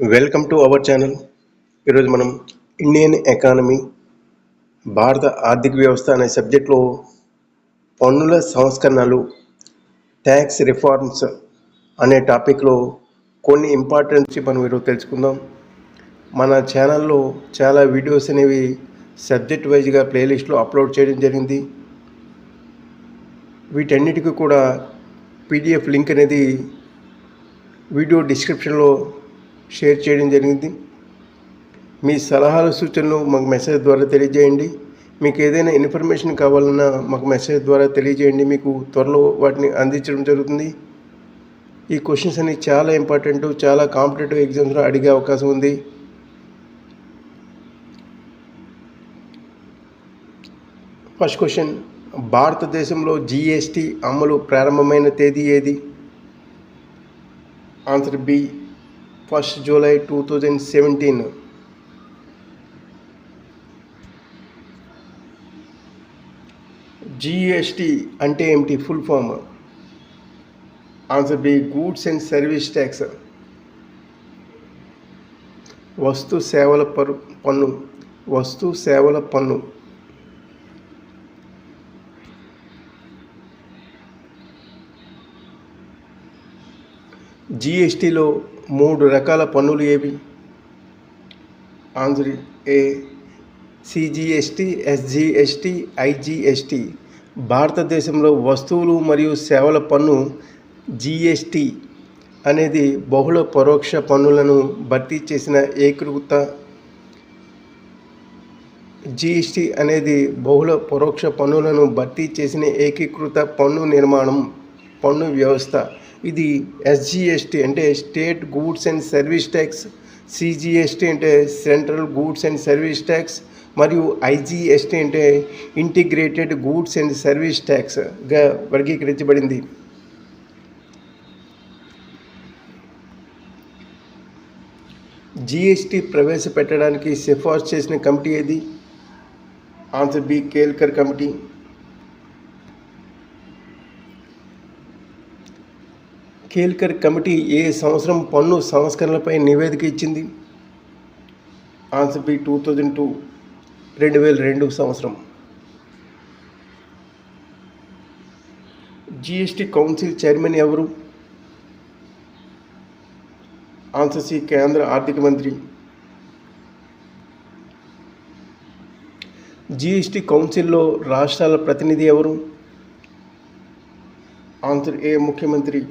Welcome to our channel. ఈరోజు మనం Indian economy భారత ఆర్థిక వ్యవస్థ అనే సబ్జెక్ట్లో పన్నుల సంస్కరణలు ట్యాక్స్ రిఫార్మ్స్ అనే టాపిక్లో కొన్ని ఇంపార్టెన్స్ మనం ఈరోజు తెలుసుకుందాం. మన ఛానల్లో చాలా వీడియోస్ అనేవి సబ్జెక్ట్ వైజ్గా ప్లేలిస్ట్లో అప్లోడ్ చేయడం జరిగింది. వీటన్నిటికీ కూడా పీడిఎఫ్ లింక్ అనేది వీడియో డిస్క్రిప్షన్లో షేర్ చేయడం జరిగింది. మీ సలహాలు సూచనలు మాకు మెసేజ్ ద్వారా తెలియజేయండి. మీకు ఏదైనా ఇన్ఫర్మేషన్ కావాలన్నా మాకు మెసేజ్ ద్వారా తెలియజేయండి. మీకు త్వరలో వాటిని అందించడం జరుగుతుంది. ఈ క్వశ్చన్స్ అనేవి చాలా ఇంపార్టెంట్ చాలా కాంపిటేటివ్ ఎగ్జామ్స్లో అడిగే అవకాశం ఉంది. ఫస్ట్ క్వశ్చన్ భారతదేశంలో జిఎస్టి అమలు ప్రారంభమైన తేదీ ఏది? Answer B first July two thousand seventeen. GST అంటే ఏమిటి? Full form answer B goods and service tax వస్తు సేవల పరు పన్ను. వస్తు సేవల పన్ను. జిఎస్టిలో మూడు రకాల పన్నులు ఏవి? Answer A CGST SGST IGST భారతదేశంలో వస్తువులు మరియు సేవల పన్ను జిఎస్టి అనేది బహుళ పరోక్ష పన్నులను భర్తీ చేసిన ఏకీకృత జిఎస్టి అనేది బహుళ పరోక్ష పన్నులను భర్తీ చేసిన ఏకీకృత పన్ను నిర్మాణం పన్ను వ్యవస్థ. ఇది ఎస్జిఎస్టీ అంటే state goods and service tax CGST అంటే central goods and service tax మరియు ఐజిఎస్టీ అంటే ఇంటిగ్రేటెడ్ గూడ్స్ అండ్ సర్వీస్ ట్యాక్స్గా వర్గీకరించబడింది. జిఎస్టీ ప్రవేశపెట్టడానికి సిఫార్సు చేసిన కమిటీ ఏది? Answer B Kelkar committee. Kelkar committee ఏ సంవత్సరం పన్ను సంస్కరణలపై నివేదిక ఇచ్చింది? Answer B two thousand two రెండు వేల రెండు సంవత్సరం. జిఎస్టి కౌన్సిల్ చైర్మన్ ఎవరు? ఆన్సర్ సి కేంద్ర ఆర్థిక మంత్రి. జిఎస్టి కౌన్సిల్లో రాష్ట్రాల ప్రతినిధి ఎవరు? ఆన్సర్ ఏ ముఖ్యమంత్రి?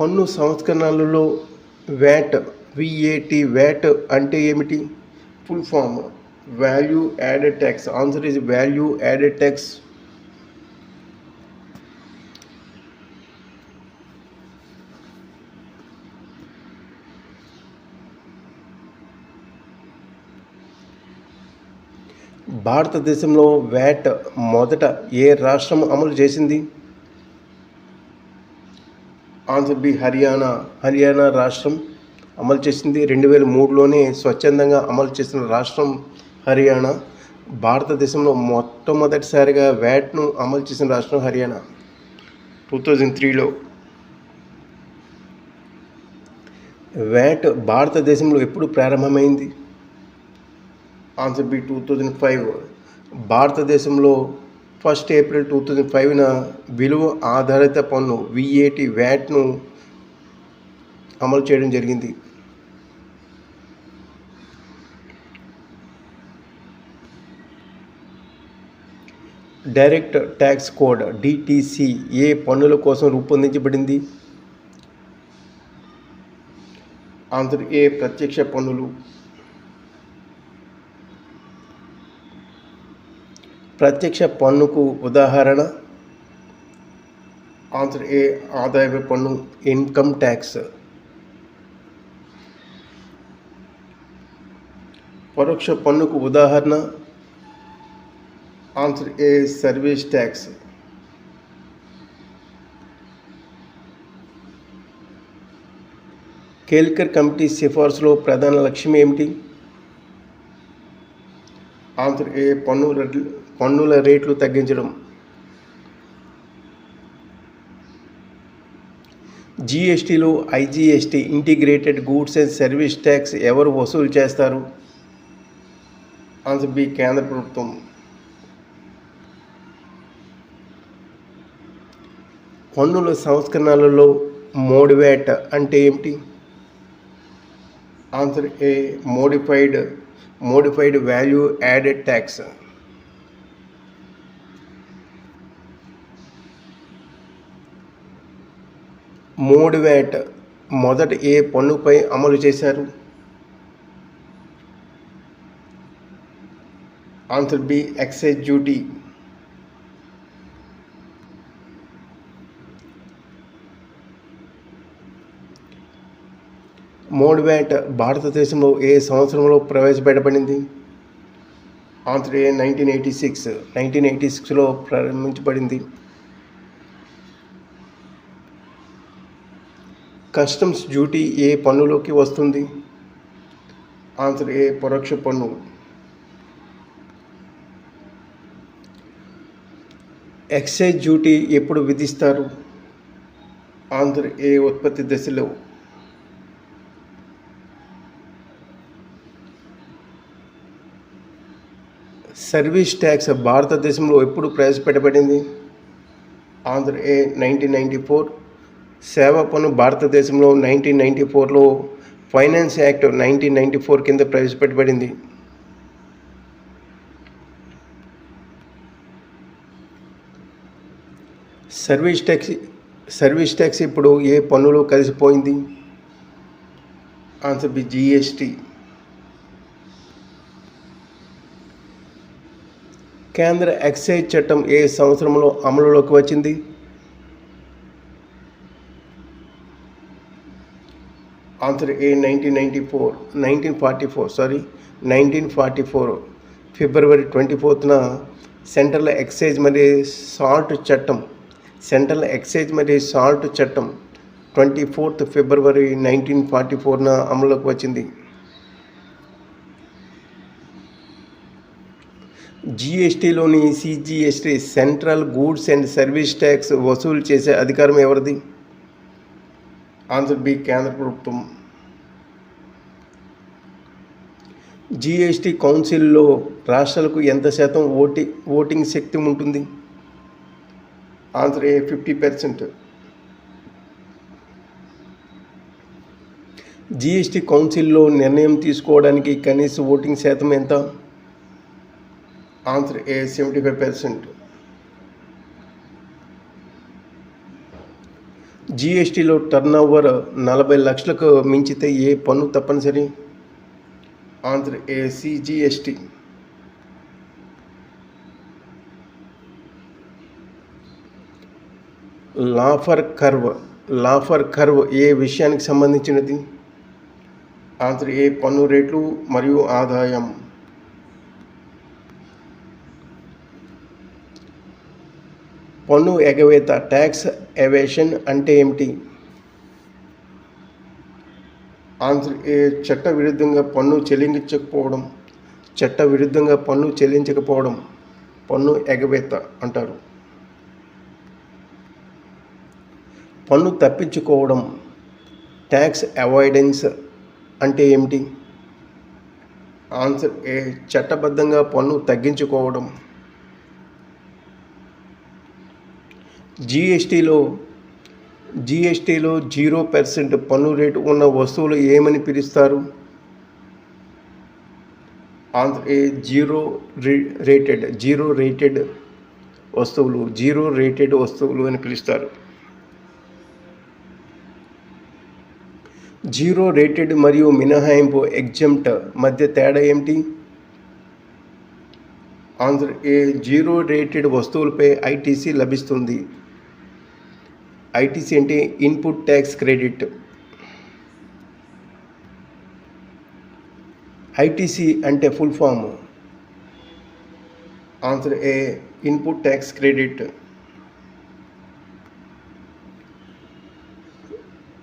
పన్ను సంస్కరణలలో వ్యాట్ విఏటి వ్యాట్ అంటే ఏమిటి? Full form. Value added tax. Answer is value added tax. భారతదేశంలో వ్యాట్ మొదట ఏ రాష్ట్రం అమలు చేసింది? ఆన్సర్ బి హర్యానా హర్యానా రాష్ట్రం అమలు చేసింది. రెండు వేల మూడులోనే స్వచ్ఛందంగా అమలు చేసిన రాష్ట్రం హర్యానా. భారతదేశంలో మొట్టమొదటిసారిగా వ్యాట్ను అమలు చేసిన రాష్ట్రం హర్యానా. టూ థౌజండ్ త్రీలో వ్యాట్ భారతదేశంలో ఎప్పుడు ప్రారంభమైంది? Answer B two thousand five. భారతదేశంలో ఫస్ట్ ఏప్రిల్ టూ థౌజండ్ ఫైవ్న విలువ ఆధారిత పన్ను విఏటి వ్యాట్ను అమలు చేయడం జరిగింది. డైరెక్ట్ ట్యాక్స్ కోడ్ డిటిసి ఏ పన్నుల కోసం రూపొందించబడింది. ఆంధ్ర ఏ ప్రత్యక్ష పన్నులు ప్రత్యక్ష పన్నుకు ఉదాహరణ. ఆన్సర్ ఏ ఆదాయ పన్ను ఇన్కమ్ ట్యాక్స్. పరోక్ష పన్నుకు ఉదాహరణ. Answer A service tax. Kelkar committee సిఫార్సులో ప్రధాన లక్ష్యం ఏమిటి? ఆన్సర్ ఏ పన్ను రెడ్లు పన్నుల రేట్లు తగ్గించడం. జిఎస్టీలో IGST integrated goods and service tax ఎవరు వసూలు చేస్తారు? ఆన్సర్ బి కేంద్ర ప్రభుత్వం. పన్నుల సంస్కరణలలో మోడివేట్ అంటే ఏమిటి? Answer A modified modified value added tax. MODVAT మొదట ఏ పన్నుపై అమలు చేశారు? Answer B excise duty. MODVAT భారతదేశంలో ఏ సంవత్సరంలో ప్రవేశపెట్టబడింది? Answer A nineteen eighty six. Nineteen eighty సిక్స్లో ప్రారంభించబడింది. కస్టమ్స్ డ్యూటీ ఏ పన్నులోకి వస్తుంది? ఆన్సర్ ఏ పరోక్ష పన్ను. ఎక్సైజ్ డ్యూటీ ఎప్పుడు విధిస్తారు? ఆన్సర్ ఏ ఉత్పత్తి దశలో? సర్వీస్ ట్యాక్స్ భారతదేశంలో ఎప్పుడు ప్రవేశపెట్టబడింది? Answer A nineteen ninety four. సేవా పన్ను భారతదేశంలో నైన్టీన్ నైంటీ ఫోర్లో finance act nineteen ninety four కింద ప్రవేశపెట్టబడింది. సర్వీస్ ట్యాక్స్ సర్వీస్ ట్యాక్స్ ఇప్పుడు ఏ పన్నులో కలిసిపోయింది? Answer B GST. కేంద్ర ఎక్సైజ్ చట్టం ఏ సంవత్సరంలో అమలులోకి వచ్చింది? Answer A nineteen ninety four nineteen forty four sorry nineteen forty four February twenty ఫోర్త్న central excise మరియు సాల్ట్ చట్టం సెంట్రల్ ఎక్సైజ్ మరియు సాల్ట్ చట్టం twenty fourth February nineteen forty ఫోర్న అమలులోకి వచ్చింది జిఎస్టీలోని CGST central goods and service tax వసూలు చేసే అధికారం ఎవరిది? ఆన్సర్ బి కేంద్ర ప్రభుత్వం. జిఎస్టి కౌన్సిల్లో రాష్ట్రాలకు ఎంత శాతం ఓటి ఓటింగ్ శక్తి ఉంటుంది? Answer A fifty percent. GST కౌన్సిల్లో నిర్ణయం తీసుకోవడానికి కనీస ఓటింగ్ శాతం ఎంత? Answer A seventy five percent. జిఎస్టీలో turn over నలభై లక్షలకు మించితే ఏ పన్ను తప్పనిసరి? Answer A CGST Laffer curve Laffer curve ఏ విషయానికి సంబంధించినది? ఆంధ్ర ఏ పన్ను రేట్లు మరియు ఆదాయం. పన్ను ఎగవేత ట్యాక్స్ ఎవేషన్ అంటే ఏమిటి? ఆన్సర్ చట్ట విరుద్ధంగా పన్ను చెల్లించకపోవడం చట్ట విరుద్ధంగా పన్ను చెల్లించకపోవడం పన్ను ఎగవేత అంటారు. పన్ను తప్పించుకోవడం ట్యాక్స్ అవాయిడెన్స్ అంటే ఏమిటి? ఆన్సర్ చట్టబద్ధంగా పన్ను తగ్గించుకోవడం జిఎస్టీలో జిఎస్టీలో జీరో పర్సెంట్ పన్ను రేటు ఉన్న వస్తువులు ఏమని పిలుస్తారు? Answer A zero rated zero rated వస్తువులు జీరో రేటెడ్ వస్తువులు అని పిలుస్తారు. జీరో రేటెడ్ మరియు మినహాయింపు ఎగ్జంప్ట్ మధ్య తేడా ఏమిటి? ఆంధ్ర ఏ జీరో రేటెడ్ వస్తువులపై ఐటీసీ లభిస్తుంది. ఐటీసీ అంటే ఇన్పుట్ ట్యాక్స్ క్రెడిట్. ఐటీసీ అంటే full form. Answer A input tax credit.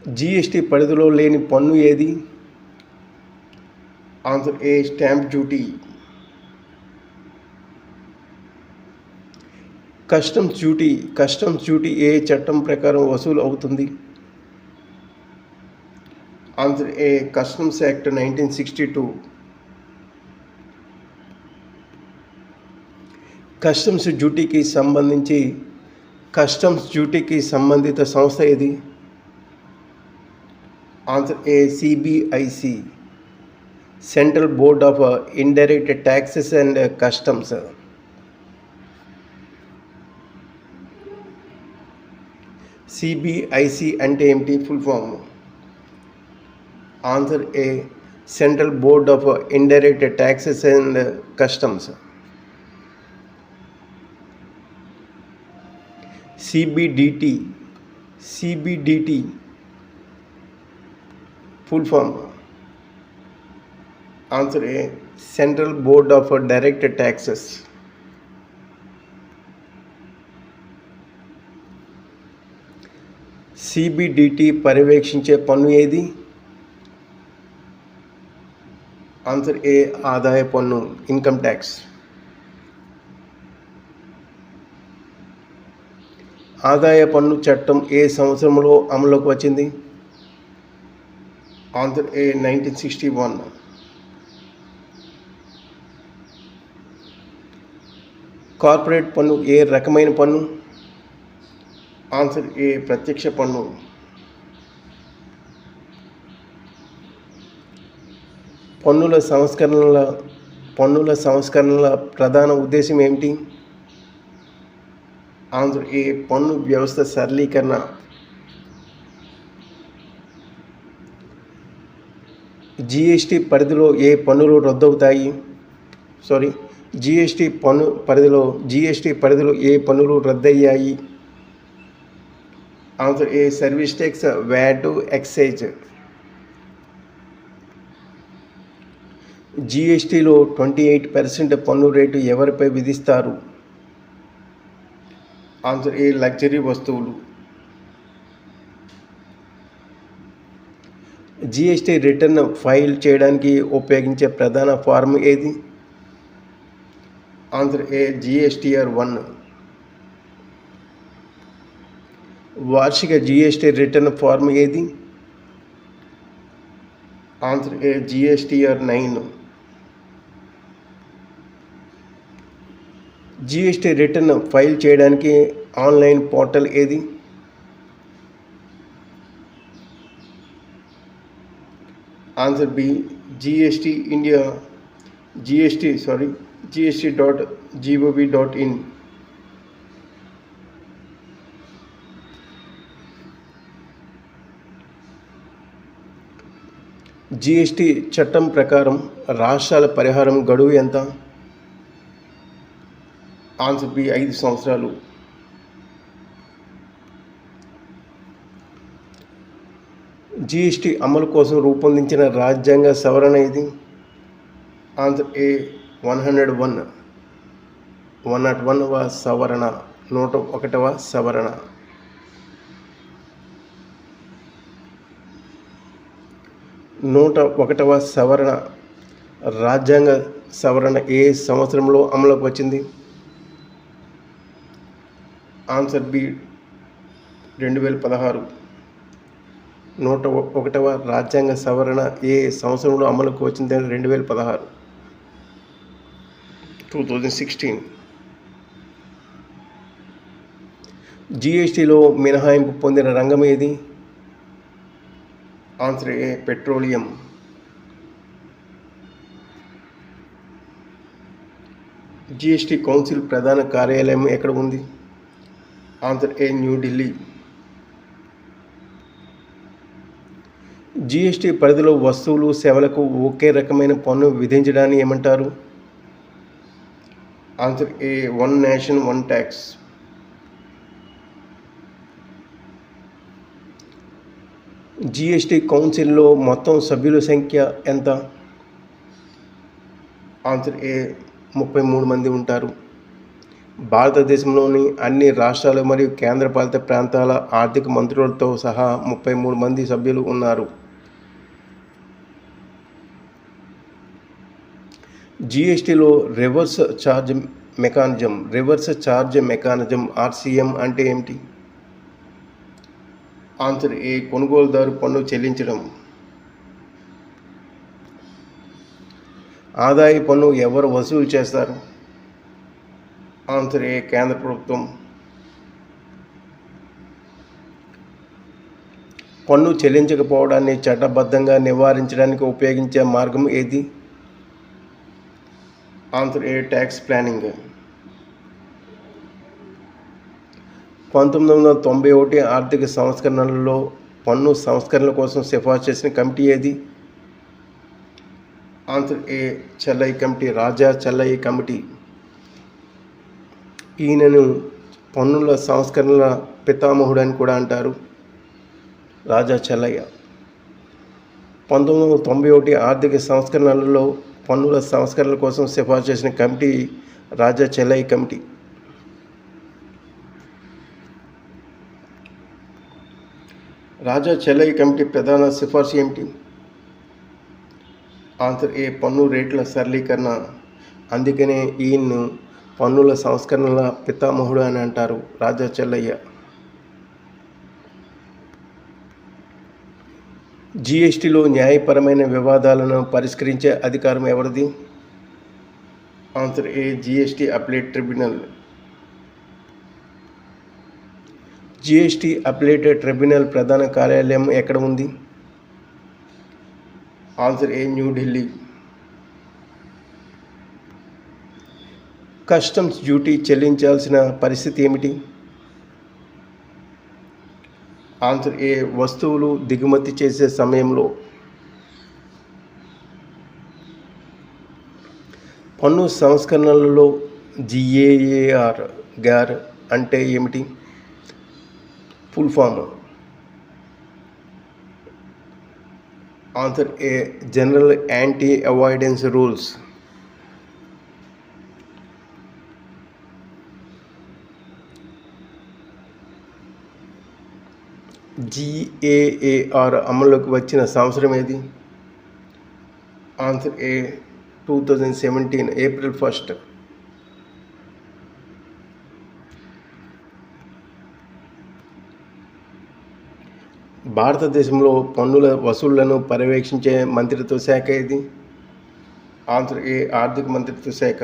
GST పరిధిలో లేని పన్ను ఏది? Answer A stamp duty. Customs duty customs duty ఏ చట్టం ప్రకారం వసూలు అవుతుంది? Answer A customs act nineteen sixty two. Customs డ్యూటీకి సంబంధించి కస్టమ్స్ డ్యూటీకి సంబంధిత సంస్థ ఏది? Answer A CBIC central board of indirect taxes and customs. CBIC అంటే ఏమిటి full form answer A central board of indirect taxes and customs CBDT CBDT full form answer A central board of direct taxes CBDT పర్యవేక్షించే పన్ను ఏది? Answer ఏ ఆదాయ పన్ను income tax ఆదాయ పన్ను చట్టం ఏ సంవత్సరంలో అమలులోకి వచ్చింది? Answer A nineteen sixty one corporate పన్ను ఏ రకమైన పన్ను? ఆన్సర్ ఏ ప్రత్యక్ష పన్ను? పన్నుల సంస్కరణల పన్నుల సంస్కరణల ప్రధాన ఉద్దేశం ఏమిటి? ఆన్సర్ ఏ పన్ను వ్యవస్థ సరళీకరణ. జిఎస్టి పరిధిలో ఏ పన్నులు రద్దవుతాయి? సారీ జిఎస్టి పన్ను పరిధిలో జిఎస్టి పరిధిలో ఏ పన్నులు రద్దయ్యాయి? Answer A service tax VAT excise జిఎస్టీలో ట్వంటీ ఎయిట్ పర్సెంట్ పన్ను రేటు ఎవరిపై విధిస్తారు? ఆన్సర్ ఏ లగ్జరీ వస్తువులు? జిఎస్టీ రిటర్న్ ఫైల్ చేయడానికి ఉపయోగించే ప్రధాన ఫారం ఏది? ఆన్సర్ ఏ జిఎస్టీఆర్ వన్ వార్షిక జిఎస్టి రిటర్న్ ఫార్మ్ ఏది answer A GSTR nine GST return file చేయడానికి ఆన్లైన్ పోర్టల్ ఏది answer B GST India GST sorry GST dot GOV dot in GST చట్టం ప్రకారం రాష్ట్రాల పరిహారం గడువు ఎంత? ఆన్సర్ బి ఐదు సంవత్సరాలు. జిఎస్టి అమలు కోసం రూపొందించిన రాజ్యాంగ సవరణ ఇది answer A one hundred one. One nought వన్వ సవరణ నూట ఒకటవ సవరణ. నూట ఒకటవ సవరణ రాజ్యాంగ సవరణ ఏ సంవత్సరంలో అమలుకు వచ్చింది? ఆన్సర్ బి రెండు వేల పదహారు. నూట ఒకటవ రాజ్యాంగ సవరణ ఏ సంవత్సరంలో అమలుకు వచ్చింది రెండు వేల పదహారు. Two thousand sixteen. జిఎస్టిలో మినహాయింపు పొందిన రంగం ఏది? Answer A petroleum. GST council ప్రధాన కార్యాలయం ఎక్కడ ఉంది? ఆన్సర్ ఏ న్యూఢిల్లీ జిఎస్టి పరిధిలో వస్తువులు సేవలకు ఒకే రకమైన పన్ను విధించడాన్ని ఏమంటారు? Answer A one nation one tax. GST కౌన్సిల్లో మొత్తం సభ్యుల సంఖ్య ఎంత? ఆన్సర్ ఏ ముప్పై మూడు మంది ఉంటారు. భారతదేశంలోని అన్ని రాష్ట్రాలు మరియు కేంద్రపాలిత ప్రాంతాల ఆర్థిక మంత్రులతో సహా ముప్పై మూడు మంది సభ్యులు ఉన్నారు. జిఎస్టిలో reverse charge mechanism reverse charge mechanism RCM అంటే ఏమిటి? ఆన్సర్ ఏ కొనుగోలుదారు పన్ను చెల్లించడం? ఆదాయ పన్ను ఎవరు వసూలు చేస్తారు? ఆన్సర్ ఏ కేంద్ర ప్రభుత్వం. పన్ను చెల్లించకపోవడాన్ని చట్టబద్ధంగా నివారించడానికి ఉపయోగించే మార్గం ఏది? Answer A tax planning. పంతొమ్మిది వందల తొంభై ఒకటి ఆర్థిక సంస్కరణలలో పన్ను సంస్కరణల కోసం సిఫార్సు చేసిన కమిటీ ఏది? Answer A Chelliah committee Raja Chelliah committee. ఈయనను పన్నుల సంస్కరణల పితామహుడు అని కూడా అంటారు. రాజా చెల్లయ్య. పంతొమ్మిది వందల తొంభై ఒకటి ఆర్థిక సంస్కరణలలో పన్నుల సంస్కరణల కోసం సిఫార్సు చేసిన committee Raja Chelliah committee. Raja Chelliah committee ప్రధాన సిఫార్సు ఏమిటి? ఆన్సర్ ఏ పన్ను రేట్ల సరళీకరణ. అందుకనే ఈయన్ను పన్నుల సంస్కరణల పితామహుడు అని అంటారు రాజా చెల్లయ్య. జిఎస్టిలో న్యాయపరమైన వివాదాలను పరిష్కరించే అధికారం ఎవరిది? Answer A GST appellate tribunal. GST appellated tribunal ప్రధాన కార్యాలయం ఎక్కడ ఉంది? Answer A New Delhi customs duty చెల్లించాల్సిన పరిస్థితి ఏమిటి? ఆన్సర్ ఏ వస్తువులు దిగుమతి చేసే సమయంలో. పన్ను సంస్కరణలలో జిఏఏఆర్ గ్యార్ అంటే ఏమిటి? Full form answer A general anti avoidance rules GAAR అమల్లోకి వచ్చిన సంవత్సరం ఏది answer A two thousand seventeen April first భారతదేశంలో పన్నుల వసూళ్ళను పర్యవేక్షించే మంత్రిత్వ శాఖ ఇది ఆంధ్ర ఏ ఆర్థిక మంత్రిత్వ శాఖ?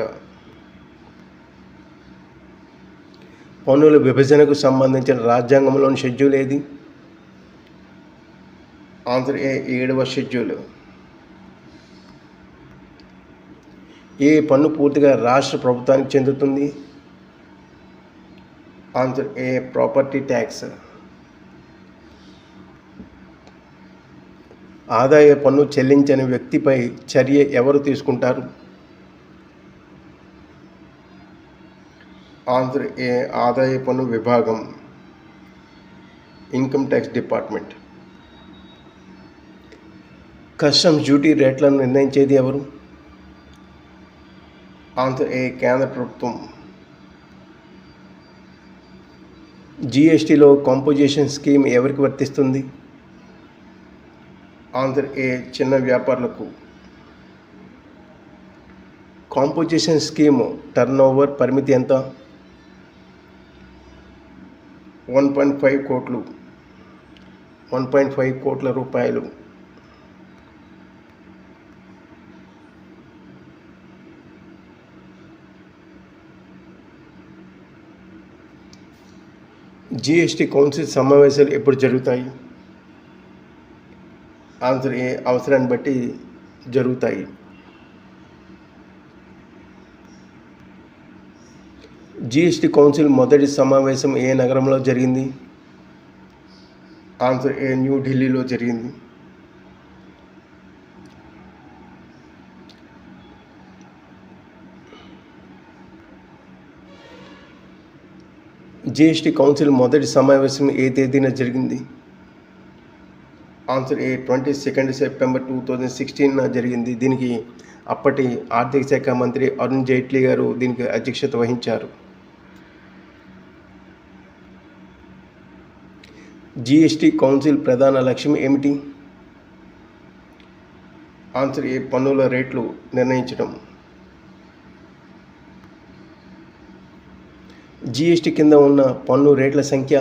పన్నుల విభజనకు సంబంధించిన రాజ్యాంగంలోని షెడ్యూల్ ఏది? ఆన్సర్ ఏ ఏడవ షెడ్యూల్? ఏ పన్ను పూర్తిగా రాష్ట్ర ప్రభుత్వానికి చెందుతుంది? Answer A property tax? ఆదాయ పన్ను చెల్లించని వ్యక్తిపై చర్య ఎవరు తీసుకుంటారు? ఆంధ్ర ఏ ఆదాయ పన్ను విభాగం income tax department. Customs duty రేట్లను నిర్ణయించేది ఎవరు? ఆంధ్ర ఏ కేంద్ర ప్రభుత్వం? జిఎస్టిలో కాంపోజిషన్ స్కీమ్ ఎవరికి వర్తిస్తుంది? ఆన్సర్ ఏ చిన్న వ్యాపారులకు కాంపోజిషన్ స్కీమ్ టర్న్ ఓవర్ పరిమితి ఎంత? వన్ పాయింట్ ఫైవ్ కోట్లు. వన్ పాయింట్ ఫైవ్ కోట్ల రూపాయలు. జిఎస్టి కౌన్సిల్ సమావేశాలు ఎప్పుడు జరుగుతాయి? ఆన్సర్ ఏ అవసరాన్ని బట్టి జరుగుతాయి. జిఎస్టి కౌన్సిల్ మొదటి సమావేశం ఏ నగరంలో జరిగింది? ఆన్సర్ ఏ న్యూఢిల్లీలో జరిగింది? జిఎస్టి కౌన్సిల్ మొదటి సమావేశం ఏ తేదీన జరిగింది? Answer A twenty second September two thousand sixteen జరిగింది. దీనికి అప్పటి ఆర్థిక శాఖ మంత్రి అరుణ్ జైట్లీ గారు దీనికి అధ్యక్షత వహించారు. జిఎస్టీ కౌన్సిల్ ప్రధాన లక్ష్యం ఏమిటి? ఆన్సర్ ఏ పన్నుల రేట్లు నిర్ణయించడం. జిఎస్టీ కింద ఉన్న పన్ను రేట్ల సంఖ్య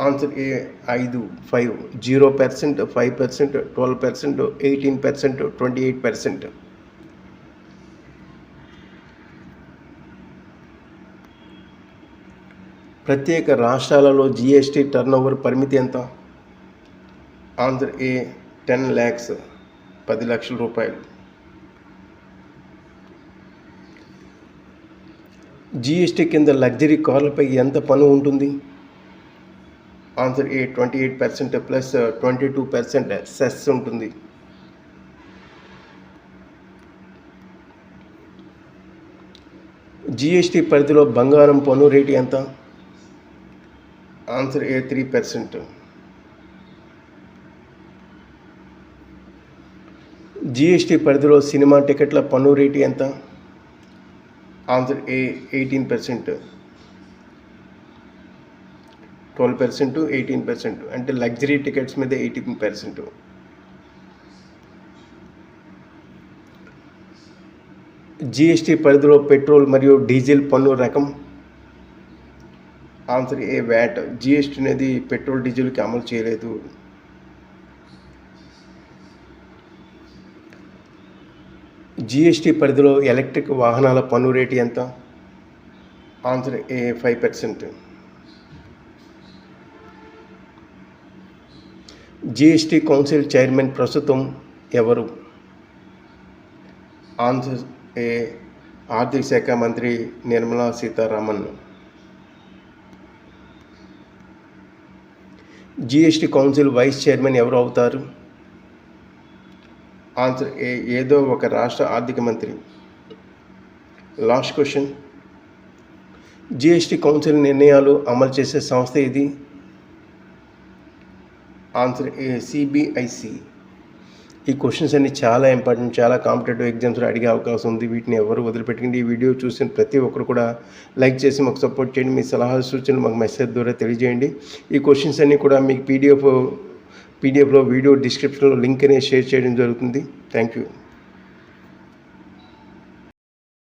ఆన్సర్ ఏ ఐదు five. Zero percent five percent twelve percent eighteen percent twenty eight percent. ప్రత్యేక రాష్ట్రాలలో జిఎస్టీ టర్నోవర్ పరిమితి ఎంత? ఆన్సర్ ఏ టెన్ ల్యాక్స్ పది లక్షల రూపాయలు. జిఎస్టీ కింద లగ్జరీ కార్లపై ఎంత పన్ను ఉంటుంది? Answer A twenty eight percent plus uh, twenty two percent cess ఉంటుంది. జిఎస్టీ పరిధిలో బంగారం పన్ను రేటు ఎంత? Answer A three percent GST పరిధిలో సినిమా టికెట్ల పన్ను రేటు ఎంత? Answer A eighteen percent twelve percent eighteen percent అంటే లగ్జరీ టికెట్స్ మీద ఎయిటీన్ పర్సెంట్ జిఎస్టీ పరిధిలో పెట్రోల్ మరియు డీజిల్ పన్ను రకం. ఆన్సర్ ఏ వ్యాట్ జిఎస్టీ అనేది పెట్రోల్ డీజిల్కి అమలు చేయలేదు. జిఎస్టీ పరిధిలో ఎలక్ట్రిక్ వాహనాల పన్ను రేటు ఎంత? Answer A five percent GST council chairman ప్రస్తుతం ఎవరు? ఆన్సర్ ఏ ఆర్థిక శాఖ మంత్రి Nirmala Sitharaman. GST council vice chairman ఎవరు అవుతారు? ఆన్సర్ ఏ ఏదో ఒక రాష్ట్ర ఆర్థిక మంత్రి. లాస్ట్ క్వశ్చన్ జిఎస్టీ కౌన్సిల్ నిర్ణయాలు అమలు చేసే సంస్థ ఇది ఆన్సర్ సిబిఐసి ఈ క్వశ్చన్స్ అన్ని చాలా ఇంపార్టెంట్ చాలా కాంపిటేటివ్ ఎగ్జామ్స్లో అడిగే అవకాశం ఉంది. వీటిని ఎవరు వదిలిపెట్టకండి. ఈ వీడియో చూసిన ప్రతి ఒక్కరు కూడా లైక్ చేసి మాకు సపోర్ట్ చేయండి. మీ సలహాలు సూచనలు మాకు మెసేజ్ ద్వారా తెలియజేయండి. ఈ క్వశ్చన్స్ అన్నీ కూడా మీకు పీడిఎఫ్ పీడిఎఫ్లో వీడియో డిస్క్రిప్షన్లో లింక్ అనేది షేర్ చేయడం జరుగుతుంది. Thank you